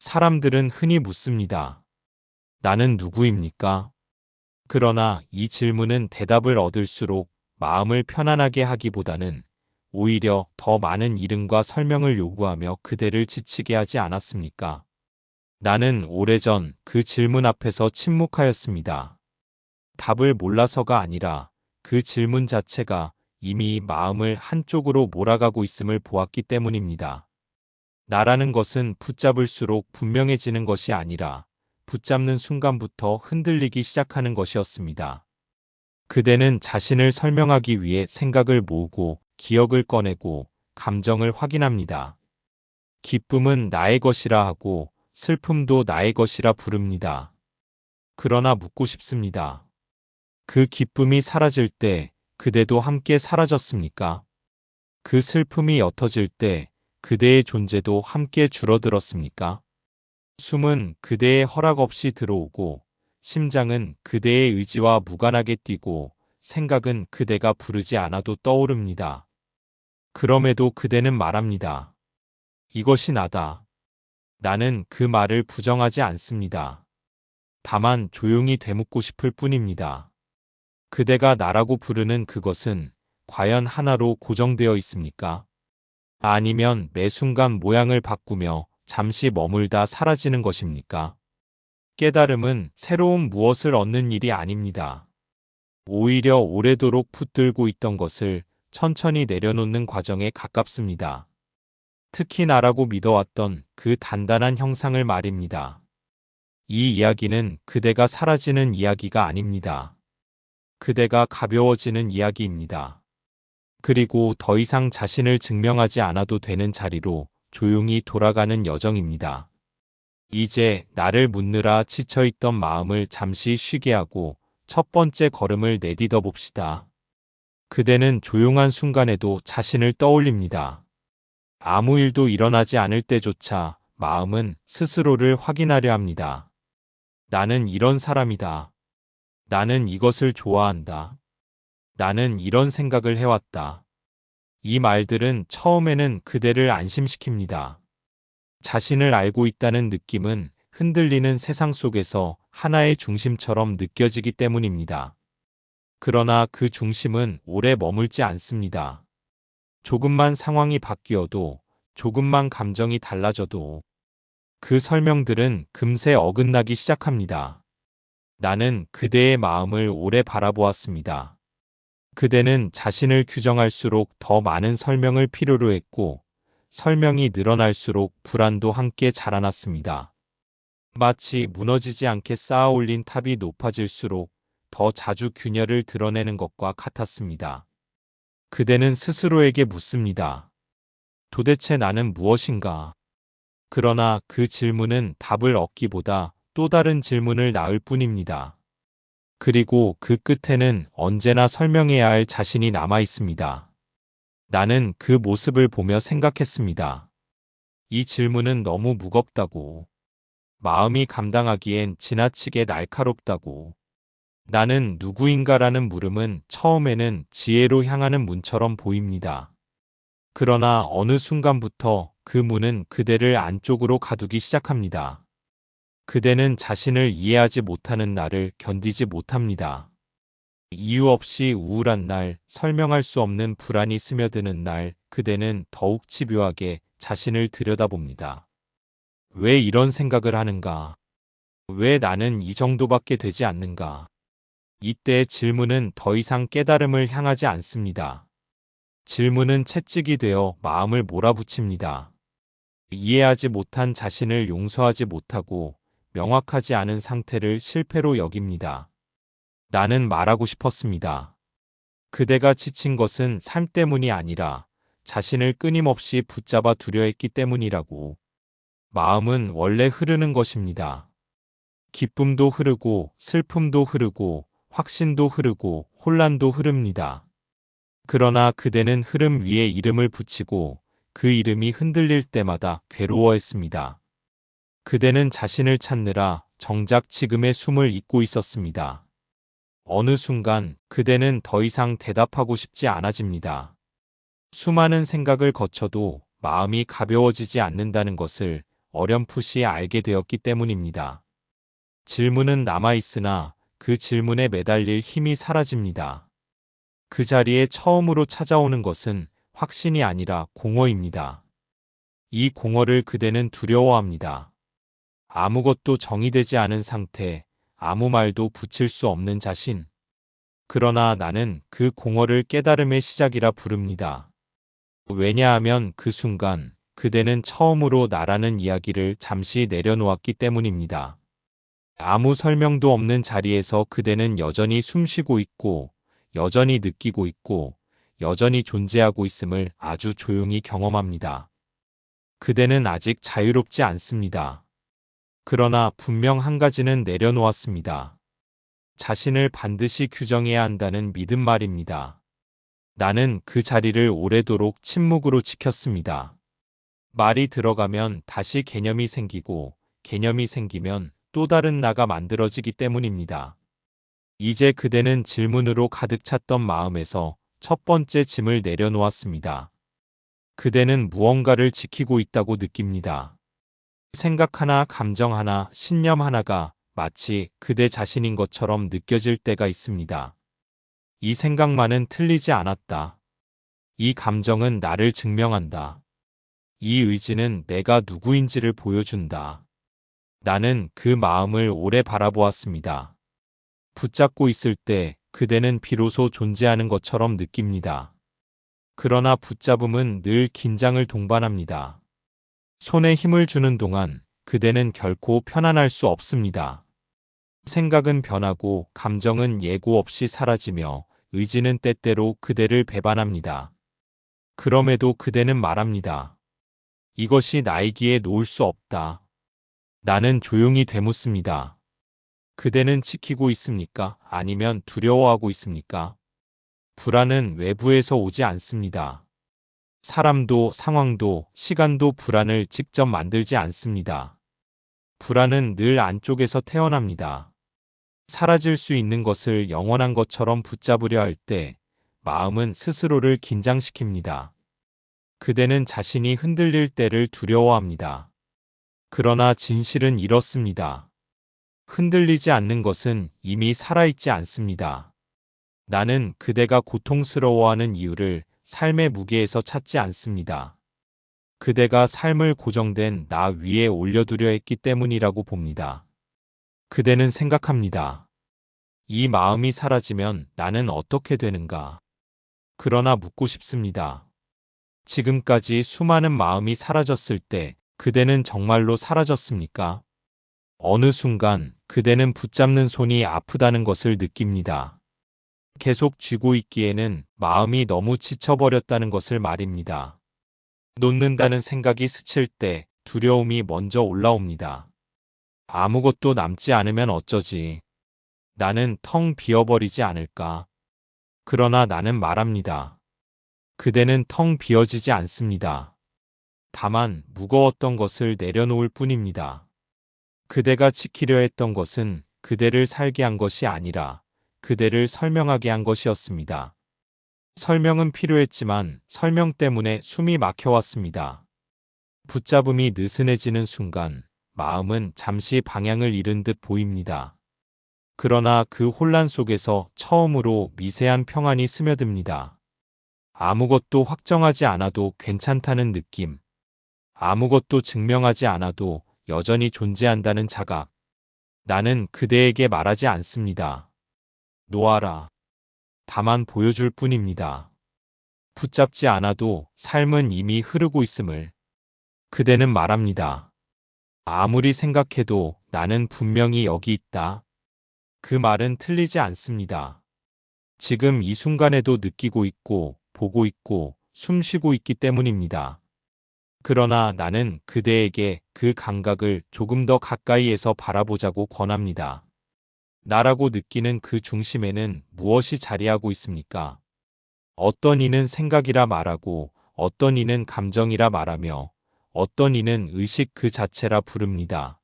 사람들은 흔히 묻습니다. 나는 누구입니까? 그러나 이 질문은 대답을 얻을수록 마음을 편안하게 하기보다는 오히려 더 많은 이름과 설명을 요구하며 그대를 지치게 하지 않았습니까? 나는 오래전 그 질문 앞에서 침묵하였습니다. 답을 몰라서가 아니라 그 질문 자체가 이미 마음을 한쪽으로 몰아가고 있음을 보았기 때문입니다. 나라는 것은 붙잡을수록 분명해지는 것이 아니라 붙잡는 순간부터 흔들리기 시작하는 것이었습니다. 그대는 자신을 설명하기 위해 생각을 모으고 기억을 꺼내고 감정을 확인합니다. 기쁨은 나의 것이라 하고 슬픔도 나의 것이라 부릅니다. 그러나 묻고 싶습니다. 그 기쁨이 사라질 때 그대도 함께 사라졌습니까? 그 슬픔이 옅어질 때 그대의 존재도 함께 줄어들었습니까? 숨은 그대의 허락 없이 들어오고 심장은 그대의 의지와 무관하게 뛰고 생각은 그대가 부르지 않아도 떠오릅니다. 그럼에도 그대는 말합니다. 이것이 나다. 나는 그 말을 부정하지 않습니다. 다만 조용히 되묻고 싶을 뿐입니다. 그대가 나라고 부르는 그것은 과연 하나로 고정되어 있습니까? 아니면 매 순간 모양을 바꾸며 잠시 머물다 사라지는 것입니까? 깨달음은 새로운 무엇을 얻는 일이 아닙니다. 오히려 오래도록 붙들고 있던 것을 천천히 내려놓는 과정에 가깝습니다. 특히 나라고 믿어왔던 그 단단한 형상을 말입니다. 이 이야기는 그대가 사라지는 이야기가 아닙니다. 그대가 가벼워지는 이야기입니다. 그리고 더 이상 자신을 증명하지 않아도 되는 자리로 조용히 돌아가는 여정입니다. 이제 나를 묻느라 지쳐있던 마음을 잠시 쉬게 하고 첫 번째 걸음을 내디뎌 봅시다. 그대는 조용한 순간에도 자신을 떠올립니다. 아무 일도 일어나지 않을 때조차 마음은 스스로를 확인하려 합니다. 나는 이런 사람이다. 나는 이것을 좋아한다. 나는 이런 생각을 해왔다. 이 말들은 처음에는 그대를 안심시킵니다. 자신을 알고 있다는 느낌은 흔들리는 세상 속에서 하나의 중심처럼 느껴지기 때문입니다. 그러나 그 중심은 오래 머물지 않습니다. 조금만 상황이 바뀌어도, 조금만 감정이 달라져도 그 설명들은 금세 어긋나기 시작합니다. 나는 그대의 마음을 오래 바라보았습니다. 그대는 자신을 규정할수록 더 많은 설명을 필요로 했고 설명이 늘어날수록 불안도 함께 자라났습니다. 마치 무너지지 않게 쌓아 올린 탑이 높아질수록 더 자주 균열을 드러내는 것과 같았습니다. 그대는 스스로에게 묻습니다. 도대체 나는 무엇인가? 그러나 그 질문은 답을 얻기보다 또 다른 질문을 낳을 뿐입니다. 그리고 그 끝에는 언제나 설명해야 할 자신이 남아 있습니다. 나는 그 모습을 보며 생각했습니다. 이 질문은 너무 무겁다고. 마음이 감당하기엔 지나치게 날카롭다고. 나는 누구인가라는 물음은 처음에는 지혜로 향하는 문처럼 보입니다. 그러나 어느 순간부터 그 문은 그대를 안쪽으로 가두기 시작합니다. 그대는 자신을 이해하지 못하는 나를 견디지 못합니다. 이유 없이 우울한 날, 설명할 수 없는 불안이 스며드는 날, 그대는 더욱 집요하게 자신을 들여다봅니다. 왜 이런 생각을 하는가? 왜 나는 이 정도밖에 되지 않는가? 이때 질문은 더 이상 깨달음을 향하지 않습니다. 질문은 채찍이 되어 마음을 몰아붙입니다. 이해하지 못한 자신을 용서하지 못하고 명확하지 않은 상태를 실패로 여깁니다. 나는 말하고 싶었습니다. 그대가 지친 것은 삶 때문이 아니라 자신을 끊임없이 붙잡아 두려 했기 때문이라고. 마음은 원래 흐르는 것입니다. 기쁨도 흐르고 슬픔도 흐르고 확신도 흐르고 혼란도 흐릅니다. 그러나 그대는 흐름 위에 이름을 붙이고 그 이름이 흔들릴 때마다 괴로워했습니다. 그대는 자신을 찾느라 정작 지금의 숨을 잇고 있었습니다. 어느 순간 그대는 더 이상 대답하고 싶지 않아집니다. 수많은 생각을 거쳐도 마음이 가벼워지지 않는다는 것을 어렴풋이 알게 되었기 때문입니다. 질문은 남아있으나 그 질문에 매달릴 힘이 사라집니다. 그 자리에 처음으로 찾아오는 것은 확신이 아니라 공허입니다. 이 공허를 그대는 두려워합니다. 아무것도 정의되지 않은 상태, 아무 말도 붙일 수 없는 자신. 그러나 나는 그 공허를 깨달음의 시작이라 부릅니다. 왜냐하면 그 순간 그대는 처음으로 나라는 이야기를 잠시 내려놓았기 때문입니다. 아무 설명도 없는 자리에서 그대는 여전히 숨쉬고 있고, 여전히 느끼고 있고, 여전히 존재하고 있음을 아주 조용히 경험합니다. 그대는 아직 자유롭지 않습니다. 그러나 분명 한 가지는 내려놓았습니다. 자신을 반드시 규정해야 한다는 믿음 말입니다. 나는 그 자리를 오래도록 침묵으로 지켰습니다. 말이 들어가면 다시 개념이 생기고 개념이 생기면 또 다른 나가 만들어지기 때문입니다. 이제 그대는 질문으로 가득 찼던 마음에서 첫 번째 짐을 내려놓았습니다. 그대는 무언가를 지키고 있다고 느낍니다. 생각 하나, 감정 하나, 신념 하나가 마치 그대 자신인 것처럼 느껴질 때가 있습니다. 이 생각만은 틀리지 않았다. 이 감정은 나를 증명한다. 이 의지는 내가 누구인지를 보여준다. 나는 그 마음을 오래 바라보았습니다. 붙잡고 있을 때 그대는 비로소 존재하는 것처럼 느낍니다. 그러나 붙잡음은 늘 긴장을 동반합니다. 손에 힘을 주는 동안 그대는 결코 편안할 수 없습니다. 생각은 변하고 감정은 예고 없이 사라지며 의지는 때때로 그대를 배반합니다. 그럼에도 그대는 말합니다. 이것이 나이기에 놓을 수 없다. 나는 조용히 되묻습니다. 그대는 지키고 있습니까? 아니면 두려워하고 있습니까? 불안은 외부에서 오지 않습니다. 사람도 상황도 시간도 불안을 직접 만들지 않습니다. 불안은 늘 안쪽에서 태어납니다. 사라질 수 있는 것을 영원한 것처럼 붙잡으려 할 때 마음은 스스로를 긴장시킵니다. 그대는 자신이 흔들릴 때를 두려워합니다. 그러나 진실은 이렇습니다. 흔들리지 않는 것은 이미 살아있지 않습니다. 나는 그대가 고통스러워하는 이유를 삶의 무게에서 찾지 않습니다. 그대가 삶을 고정된 나 위에 올려두려 했기 때문이라고 봅니다. 그대는 생각합니다. 이 마음이 사라지면 나는 어떻게 되는가? 그러나 묻고 싶습니다. 지금까지 수많은 마음이 사라졌을 때 그대는 정말로 사라졌습니까? 어느 순간 그대는 붙잡는 손이 아프다는 것을 느낍니다. 계속 쥐고 있기에는 마음이 너무 지쳐버렸다는 것을 말입니다. 놓는다는 생각이 스칠 때 두려움이 먼저 올라옵니다. 아무것도 남지 않으면 어쩌지. 나는 텅 비어버리지 않을까. 그러나 나는 말합니다. 그대는 텅 비어지지 않습니다. 다만 무거웠던 것을 내려놓을 뿐입니다. 그대가 지키려 했던 것은 그대를 살게 한 것이 아니라 그대를 설명하게 한 것이었습니다. 설명은 필요했지만 설명 때문에 숨이 막혀왔습니다. 붙잡음이 느슨해지는 순간 마음은 잠시 방향을 잃은 듯 보입니다. 그러나 그 혼란 속에서 처음으로 미세한 평안이 스며듭니다. 아무것도 확정하지 않아도 괜찮다는 느낌. 아무것도 증명하지 않아도 여전히 존재한다는 자각. 나는 그대에게 말하지 않습니다. 놓아라. 다만 보여줄 뿐입니다. 붙잡지 않아도 삶은 이미 흐르고 있음을. 그대는 말합니다. 아무리 생각해도 나는 분명히 여기 있다. 그 말은 틀리지 않습니다. 지금 이 순간에도 느끼고 있고, 보고 있고, 숨 쉬고 있기 때문입니다. 그러나 나는 그대에게 그 감각을 조금 더 가까이에서 바라보자고 권합니다. 나라고 느끼는 그 중심에는 무엇이 자리하고 있습니까? 어떤 이는 생각이라 말하고 어떤 이는 감정이라 말하며 어떤 이는 의식 그 자체라 부릅니다.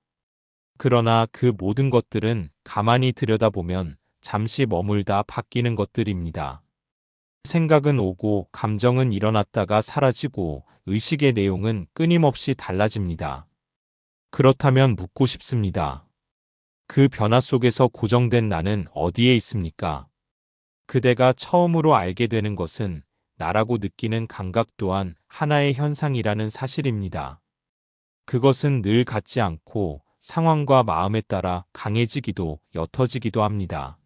그러나 그 모든 것들은 가만히 들여다보면 잠시 머물다 바뀌는 것들입니다. 생각은 오고 감정은 일어났다가 사라지고 의식의 내용은 끊임없이 달라집니다. 그렇다면 묻고 싶습니다. 그 변화 속에서 고정된 나는 어디에 있습니까? 그대가 처음으로 알게 되는 것은 나라고 느끼는 감각 또한 하나의 현상이라는 사실입니다. 그것은 늘 같지 않고 상황과 마음에 따라 강해지기도 옅어지기도 합니다.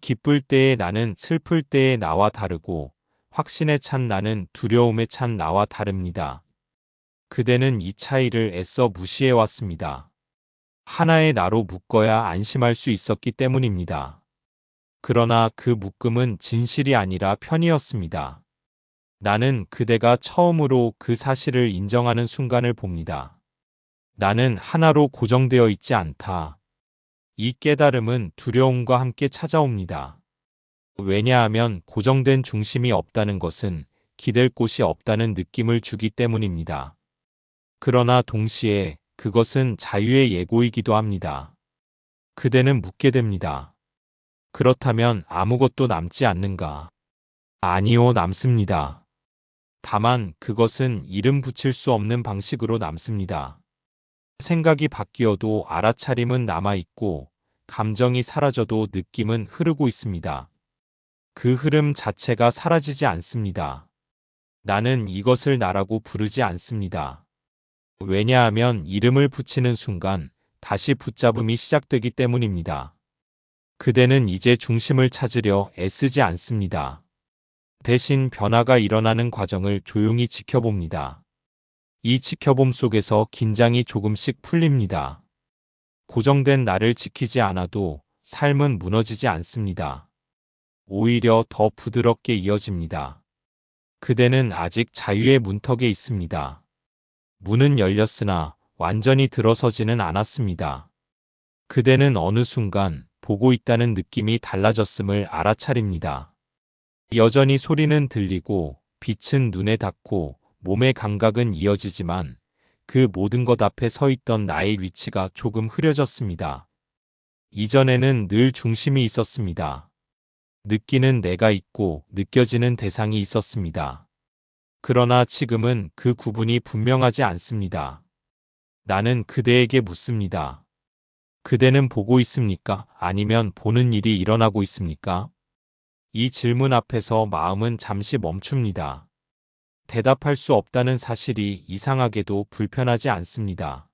기쁠 때의 나는 슬플 때의 나와 다르고 확신에 찬 나는 두려움에 찬 나와 다릅니다. 그대는 이 차이를 애써 무시해 왔습니다. 하나의 나로 묶어야 안심할 수 있었기 때문입니다. 그러나 그 묶음은 진실이 아니라 편이었습니다. 나는 그대가 처음으로 그 사실을 인정하는 순간을 봅니다. 나는 하나로 고정되어 있지 않다. 이 깨달음은 두려움과 함께 찾아옵니다. 왜냐하면 고정된 중심이 없다는 것은 기댈 곳이 없다는 느낌을 주기 때문입니다. 그러나 동시에 그것은 자유의 예고이기도 합니다. 그대는 묻게 됩니다. 그렇다면 아무것도 남지 않는가? 아니요, 남습니다. 다만 그것은 이름 붙일 수 없는 방식으로 남습니다. 생각이 바뀌어도 알아차림은 남아있고 감정이 사라져도 느낌은 흐르고 있습니다. 그 흐름 자체가 사라지지 않습니다. 나는 이것을 나라고 부르지 않습니다. 왜냐하면 이름을 붙이는 순간 다시 붙잡음이 시작되기 때문입니다. 그대는 이제 중심을 찾으려 애쓰지 않습니다. 대신 변화가 일어나는 과정을 조용히 지켜봅니다. 이 지켜봄 속에서 긴장이 조금씩 풀립니다. 고정된 나를 지키지 않아도 삶은 무너지지 않습니다. 오히려 더 부드럽게 이어집니다. 그대는 아직 자유의 문턱에 있습니다. 문은 열렸으나 완전히 들어서지는 않았습니다. 그대는 어느 순간 보고 있다는 느낌이 달라졌음을 알아차립니다. 여전히 소리는 들리고 빛은 눈에 닿고 몸의 감각은 이어지지만 그 모든 것 앞에 서 있던 나의 위치가 조금 흐려졌습니다. 이전에는 늘 중심이 있었습니다. 느끼는 내가 있고 느껴지는 대상이 있었습니다. 그러나 지금은 그 구분이 분명하지 않습니다. 나는 그대에게 묻습니다. 그대는 보고 있습니까? 아니면 보는 일이 일어나고 있습니까? 이 질문 앞에서 마음은 잠시 멈춥니다. 대답할 수 없다는 사실이 이상하게도 불편하지 않습니다.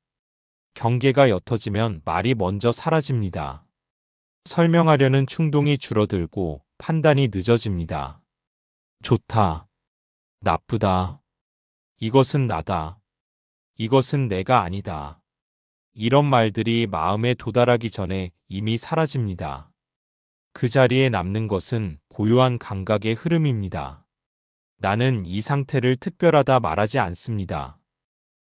경계가 옅어지면 말이 먼저 사라집니다. 설명하려는 충동이 줄어들고 판단이 늦어집니다. 좋다. 나쁘다. 이것은 나다. 이것은 내가 아니다. 이런 말들이 마음에 도달하기 전에 이미 사라집니다. 그 자리에 남는 것은 고요한 감각의 흐름입니다. 나는 이 상태를 특별하다 말하지 않습니다.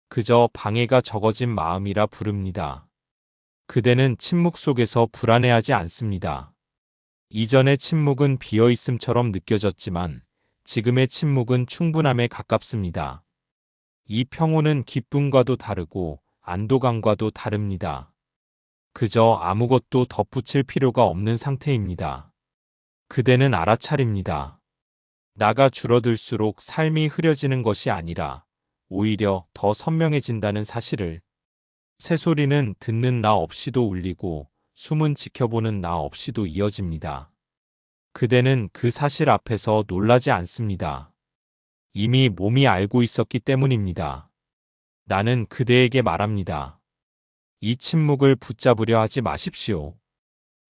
그저 방해가 적어진 마음이라 부릅니다. 그대는 침묵 속에서 불안해하지 않습니다. 이전의 침묵은 비어있음처럼 느껴졌지만 지금의 침묵은 충분함에 가깝습니다. 이 평온은 기쁨과도 다르고 안도감과도 다릅니다. 그저 아무것도 덧붙일 필요가 없는 상태입니다. 그대는 알아차립니다. 나가 줄어들수록 삶이 흐려지는 것이 아니라 오히려 더 선명해진다는 사실을 새소리는 듣는 나 없이도 울리고 숨은 지켜보는 나 없이도 이어집니다. 그대는 그 사실 앞에서 놀라지 않습니다. 이미 몸이 알고 있었기 때문입니다. 나는 그대에게 말합니다. 이 침묵을 붙잡으려 하지 마십시오.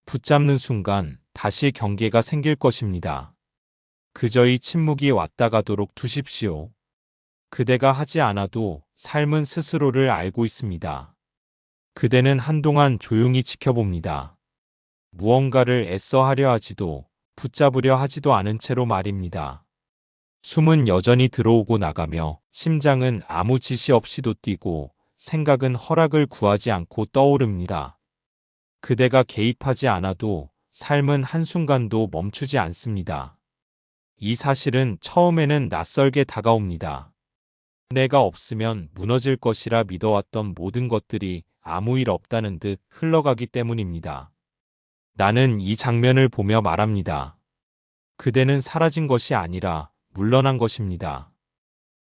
붙잡는 순간 다시 경계가 생길 것입니다. 그저 이 침묵이 왔다 가도록 두십시오. 그대가 하지 않아도 삶은 스스로를 알고 있습니다. 그대는 한동안 조용히 지켜봅니다. 무언가를 애써 하려 하지도 붙잡으려 하지도 않은 채로 말입니다. 숨은 여전히 들어오고 나가며 심장은 아무 지시 없이도 뛰고 생각은 허락을 구하지 않고 떠오릅니다. 그대가 개입하지 않아도 삶은 한순간도 멈추지 않습니다. 이 사실은 처음에는 낯설게 다가옵니다. 내가 없으면 무너질 것이라 믿어왔던 모든 것들이 아무 일 없다는 듯 흘러가기 때문입니다. 나는 이 장면을 보며 말합니다. 그대는 사라진 것이 아니라 물러난 것입니다.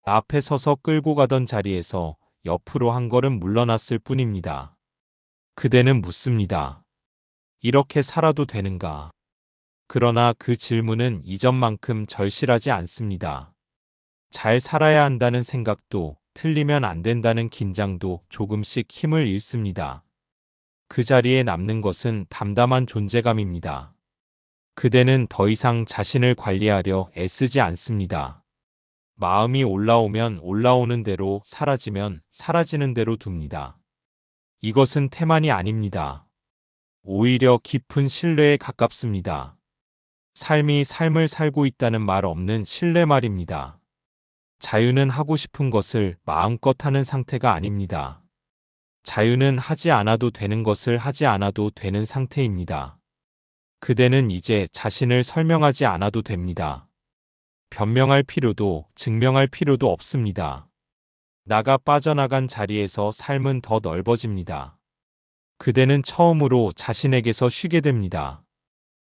앞에 서서 끌고 가던 자리에서 옆으로 한 걸음 물러났을 뿐입니다. 그대는 묻습니다. 이렇게 살아도 되는가? 그러나 그 질문은 이전만큼 절실하지 않습니다. 잘 살아야 한다는 생각도 틀리면 안 된다는 긴장도 조금씩 힘을 잃습니다. 그 자리에 남는 것은 담담한 존재감입니다. 그대는 더 이상 자신을 관리하려 애쓰지 않습니다. 마음이 올라오면 올라오는 대로 사라지면 사라지는 대로 둡니다. 이것은 태만이 아닙니다. 오히려 깊은 신뢰에 가깝습니다. 삶이 삶을 살고 있다는 말 없는 신뢰 말입니다. 자유는 하고 싶은 것을 마음껏 하는 상태가 아닙니다. 자유는 하지 않아도 되는 것을 하지 않아도 되는 상태입니다. 그대는 이제 자신을 설명하지 않아도 됩니다. 변명할 필요도 증명할 필요도 없습니다. 나가 빠져나간 자리에서 삶은 더 넓어집니다. 그대는 처음으로 자신에게서 쉬게 됩니다.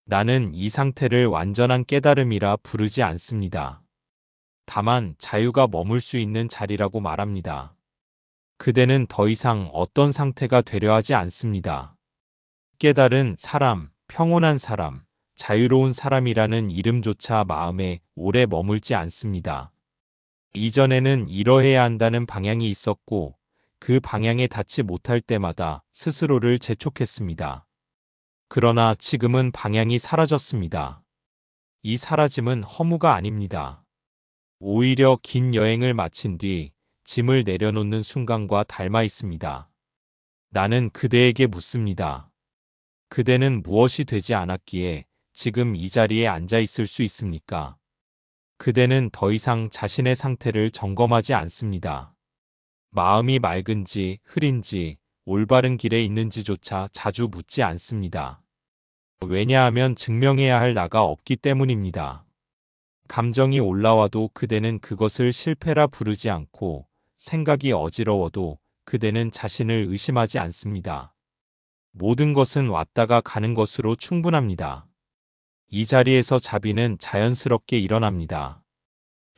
나는 이 상태를 완전한 깨달음이라 부르지 않습니다. 다만 자유가 머물 수 있는 자리라고 말합니다. 그대는 더 이상 어떤 상태가 되려 하지 않습니다. 깨달은 사람, 평온한 사람, 자유로운 사람이라는 이름조차 마음에 오래 머물지 않습니다. 이전에는 이러해야 한다는 방향이 있었고 그 방향에 닿지 못할 때마다 스스로를 재촉했습니다. 그러나 지금은 방향이 사라졌습니다. 이 사라짐은 허무가 아닙니다. 오히려 긴 여행을 마친 뒤 짐을 내려놓는 순간과 닮아 있습니다. 나는 그대에게 묻습니다. 그대는 무엇이 되지 않았기에 지금 이 자리에 앉아 있을 수 있습니까? 그대는 더 이상 자신의 상태를 점검하지 않습니다. 마음이 맑은지 흐린지 올바른 길에 있는지조차 자주 묻지 않습니다. 왜냐하면 증명해야 할 나가 없기 때문입니다. 감정이 올라와도 그대는 그것을 실패라 부르지 않고 생각이 어지러워도 그대는 자신을 의심하지 않습니다. 모든 것은 왔다가 가는 것으로 충분합니다. 이 자리에서 자비는 자연스럽게 일어납니다.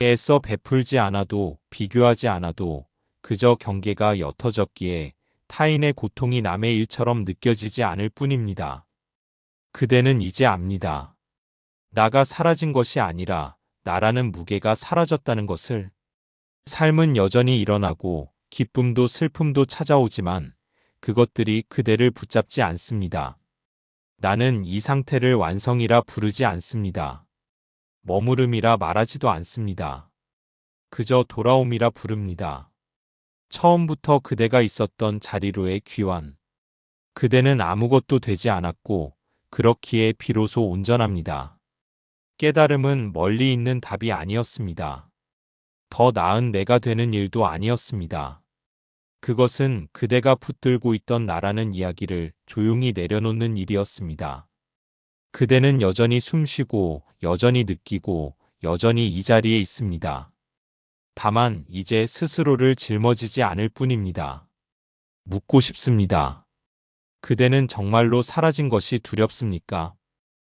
애써 베풀지 않아도 비교하지 않아도 그저 경계가 옅어졌기에 타인의 고통이 남의 일처럼 느껴지지 않을 뿐입니다. 그대는 이제 압니다. 나가 사라진 것이 아니라 나라는 무게가 사라졌다는 것을 삶은 여전히 일어나고 기쁨도 슬픔도 찾아오지만 그것들이 그대를 붙잡지 않습니다. 나는 이 상태를 완성이라 부르지 않습니다. 머무름이라 말하지도 않습니다. 그저 돌아옴이라 부릅니다. 처음부터 그대가 있었던 자리로의 귀환. 그대는 아무것도 되지 않았고 그렇기에 비로소 온전합니다. 깨달음은 멀리 있는 답이 아니었습니다. 더 나은 내가 되는 일도 아니었습니다. 그것은 그대가 붙들고 있던 나라는 이야기를 조용히 내려놓는 일이었습니다. 그대는 여전히 숨쉬고 여전히 느끼고 여전히 이 자리에 있습니다. 다만 이제 스스로를 짊어지지 않을 뿐입니다. 묻고 싶습니다. 그대는 정말로 사라진 것이 두렵습니까?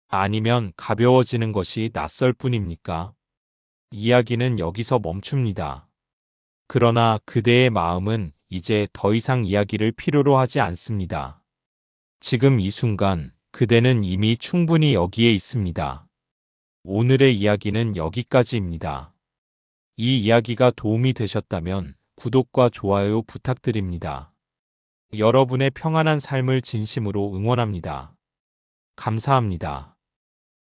아니면 가벼워지는 것이 낯설 뿐입니까? 이야기는 여기서 멈춥니다. 그러나 그대의 마음은 이제 더 이상 이야기를 필요로 하지 않습니다. 지금 이 순간 그대는 이미 충분히 여기에 있습니다. 오늘의 이야기는 여기까지입니다. 이 이야기가 도움이 되셨다면 구독과 좋아요 부탁드립니다. 여러분의 평안한 삶을 진심으로 응원합니다. 감사합니다.